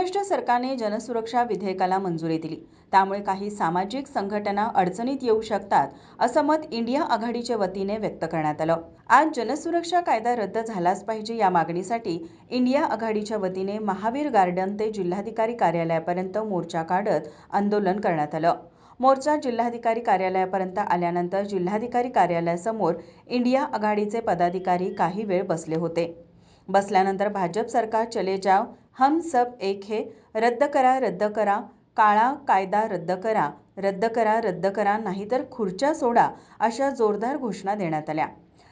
महाराष्ट्र सरकारने जनसुरक्षा विधेयकाला मंजुरी दिली. त्यामुळे काही सामाजिक संघटना अडचणीत येऊ शकतात असं मत इंडिया आघाडीच्या वतीने व्यक्त करण्यात आलं. आज जनसुरक्षा कायदा रद्द झालाच पाहिजे या मागणीसाठी इंडिया आघाडीच्या वतीने महावीर गार्डन ते जिल्हाधिकारी कार्यालयापर्यंत मोर्चा काढत आंदोलन करण्यात आलं. मोर्चा जिल्हाधिकारी कार्यालयापर्यंत आल्यानंतर जिल्हाधिकारी कार्यालयासमोर इंडिया आघाडीचे पदाधिकारी काही वेळ बसले होते. बसल्यानंतर भाजप सरकार चले जाव हम सब एक हे रद्द करा रद्द करा काळा कायदा रद्द करा रद्द करा रद्द करा नाहीतर खुर्च्या सोडा अशा जोरदार घोषणा देण्यात आल्या.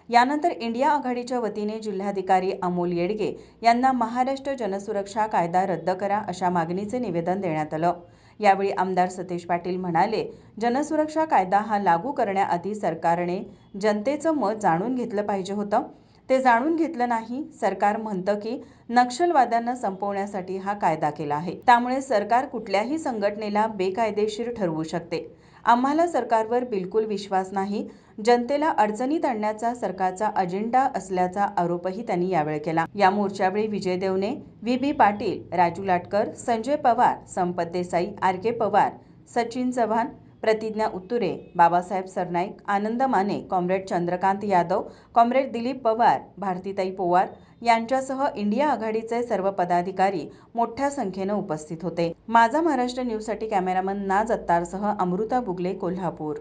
यानंतर इंडिया आघाडीच्या वतीने जिल्हाधिकारी अमोल येडगे यांना महाराष्ट्र जनसुरक्षा कायदा रद्द करा अशा मागणीचे निवेदन देण्यात आलं. यावेळी आमदार सतीश पाटील म्हणाले जनसुरक्षा कायदा हा लागू करण्याआधी सरकारने जनतेचं मत जाणून घेतलं पाहिजे होतं. ते जाणून घेतलं नाही. सरकार म्हणतं की नक्षलवाद्यांना संपवण्यासाठी हा कायदा केला आहे. त्यामुळे सरकार कुठल्याही संघटनेला बेकायदेशीर ठरवू शकते. आम्हाला सरकारवर बिलकुल विश्वास नाही. जनतेला अडचणीत आणण्याचा सरकारचा अजेंडा असल्याचा आरोपही त्यांनी यावेळी केला. या मोर्चावेळी Vijay Devane V. B. Patil Raju Latkar Sanjay Pawar Sampat Desai R. K. Pawar Sachin Chavan Pratidnya Utture Babasaheb Sarnaik Anand Mane comrade Chandrakant Yadav comrade Dilip Pawar भारतीताई पोवार यांच्यासह इंडिया आघाडीचे सर्व पदाधिकारी मोठ्या संख्येनं उपस्थित होते. माझा महाराष्ट्र न्यूजसाठी कॅमेरामन नाज अत्तारसह अमृता बुगले कोल्हापूर.